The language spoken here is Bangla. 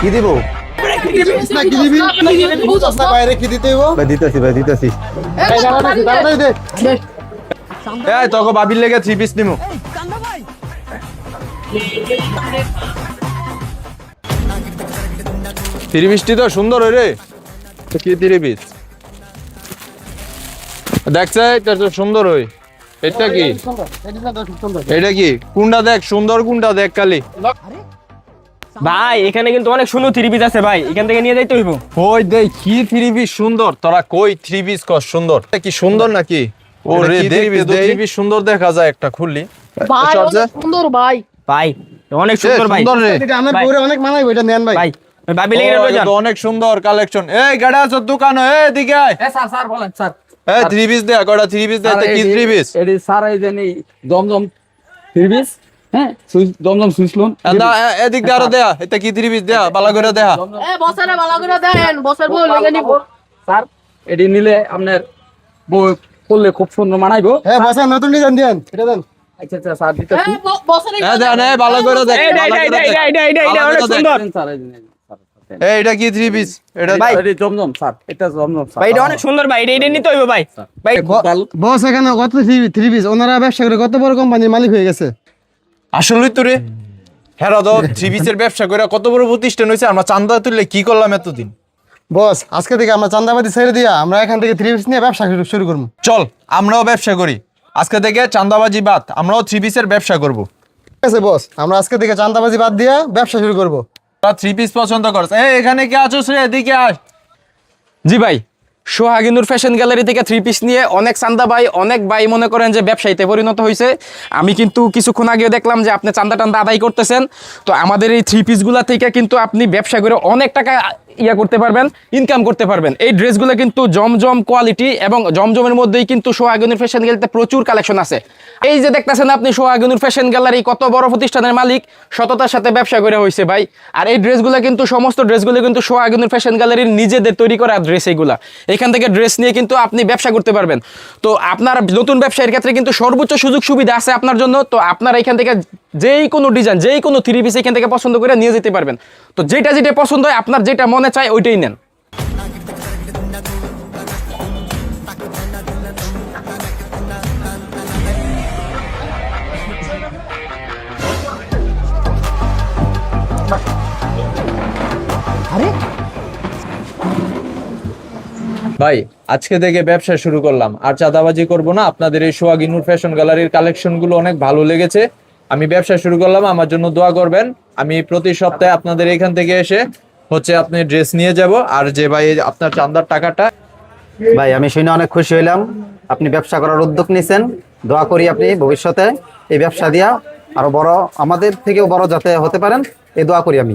কি দিব? তোকে বাবির লেগে থ্রি পিস নিমু। থ্রি পিসটি তো সুন্দর হয় রে। কি থ্রি পিস দেখছে এটা তো সুন্দর হই এটা কি? এটা কি? কোনটা দেখ? সুন্দর কোনটা দেখ খালি। ভাই এখানে কিন্তু অনেক সুন্দর থ্রি পিস আছে ভাই। এখান থেকে নিয়ে যাইতে হইব। ওই দেখ কি থ্রি পিস সুন্দর? তোরা কই থ্রি পিস কস সুন্দর? এটা কি সুন্দর নাকি? ও রে দেখতে তো থ্রি পিস সুন্দর দেখা যায় একটা খুললি ভাই অনেক সুন্দর ভাই। ভাই অনেক সুন্দর ভাই। সুন্দর রে। এটা আমার। বউরে অনেক মানাইবো এটা নেন ভাই অনেক সুন্দর কালেকশন এই গাড়া আছে দোকান এ দিকে আয়। স্যার স্যার বলেন স্যার। এই থ্রি পিস দে কয়টা থ্রি পিস দে এটা কি থ্রি পিস এটি স্যার এই জানি দমদম থ্রি পিস হ্যাঁ সুইচ- দমদম সুইচ লোন না এ- এদিক দিয়ে আরও দেয়া এটা কি থ্রি পিস দেয়া? বালা করে দেয়া। এ বসারে ভালো করে দেন বসার বউ লেগে নিব। স্যার এটি নিলে আপনার বই করলে খুব সুন্দর মানাইবো। হ্যাঁ ভাষা নতুন ডিজাইন দেন এটা দেন। আচ্ছা আচ্ছা স্যার এ দিতেছি বসারে এ দে না বালা করে দেখ এইটা ভালো এইটা করে এইটা দেখ। এইটা এইটা এইটা ভালো অনেক করে দেখ। সুন্দর। স্যার এটা কি থ্রি পিস এটা ভাই। এটি জমজম স্যার। এটা জমজম স্যার। ভাই এটা অনেক সুন্দর ভাই। এটা এটা নিতে হইব ভাই। ভাই বস এখানে কত থ্রি পিস ওনারা ব্যবসা করে কত বড় কোম্পানির মালিক হয়ে গেছে? আসলে তো রে থ্রি পিসের ব্যবসা করে কত বড় প্রতিষ্ঠান হয়েছে আমরা চান্দা তুললে কি করলাম এতদিন? বস আজকে থেকে আমরা চান্দাবাদি ছেড়ে দিয়া আমরা এখান থেকে থ্রি পিস নিয়ে ব্যবসা শুরু- করব। চল আমরাও ব্যবসা করি। আজকে থেকে চান্দাবাজি বাদ আমরাও থ্রি পিসের ব্যবসা করব। ঠিক আছে বস। আমরা আজকে থেকে চান্দাবাজি বাদ দিয়া ব্যবসা শুরু করব। থ্রি পিস পছন্দ করছে এখানে কি আছো এদিকে আস জি ভাই। সোহাগিনুর ফ্যাশন গ্যালারি থেকে থ্রি পিস নিয়ে অনেক চান্দা ভাই, অনেক ভাই মনে করেন যে ব্যবসায়ীতে পরিণত হয়েছে। আমি কিন্তু কিছুক্ষণ আগে দেখলাম যে আপনি চান্দা টান্দা আদায় করতেছেন। তো আমাদের এই থ্রি পিসগুলা থেকে কিন্তু আপনি ব্যবসা করে অনেক টাকা ইয়া করতে পারবেন ইনকাম করতে পারবেন। এই ড্রেসগুলো কিন্তু জমজম কোয়ালিটি এবং জমজমের মধ্যেই কিন্তু সোহাগিনুর ফ্যাশন গ্যালারিতে প্রচুর কালেকশন আছে। এই যে দেখতেছেন আপনি সোহাগিনুর ফ্যাশন গ্যালারি কত বড় প্রতিষ্ঠানের মালিক, সততার সাথে ব্যবসা করে হয়েছে ভাই। আর এই ড্রেসগুলো কিন্তু, সমস্ত ড্রেসগুলো কিন্তু সোহাগিনুর ফ্যাশন গ্যালারির নিজেদের তৈরি করা ড্রেস এইগুলা এখান থেকে ড্রেস নিয়ে কিন্তু আপনি ব্যবসা করতে পারবেন। তো আপনার নতুন ব্যবসায়ের ক্ষেত্রে কিন্তু সর্বোচ্চ সুযোগ সুবিধা আছে আপনার জন্য। তো আপনার এখান থেকে যেই কোনো ডিজাইন যেই কোনো থ্রি পিস এখান থেকে পছন্দ করে নিয়ে যেতে পারবেন। তো যেটা যেটা পছন্দ হয়, আপনার যেটা মনে চায় ওইটাই নেন। ভাই, আজকে থেকে ব্যবসা শুরু করলাম। আর চাঁদাবাজি করব না, আপনাদের এই সোহাগিনুর ফ্যাশন গ্যালারির কালেকশনগুলো অনেক ভালো লেগেছে। আমি ব্যবসা শুরু করলাম, আমার জন্য দোয়া করবেন। আমি প্রতি সপ্তাহে আপনাদের এখান থেকে এসে হচ্ছে আপনি ড্রেস নিয়ে যাব। আর যে ভাই, আপনার চান্দার টাকাটা ভাই, আমি শুনে অনেক খুশি হইলাম। আপনি ব্যবসা করার উদ্যোগ নিয়েছেন। দোয়া করি আপনি ভবিষ্যতে এই ব্যবসা দিয়া আরও বড়, আমাদের থেকেও বড় যাতে হতে পারেন, এই দোয়া করি আমি।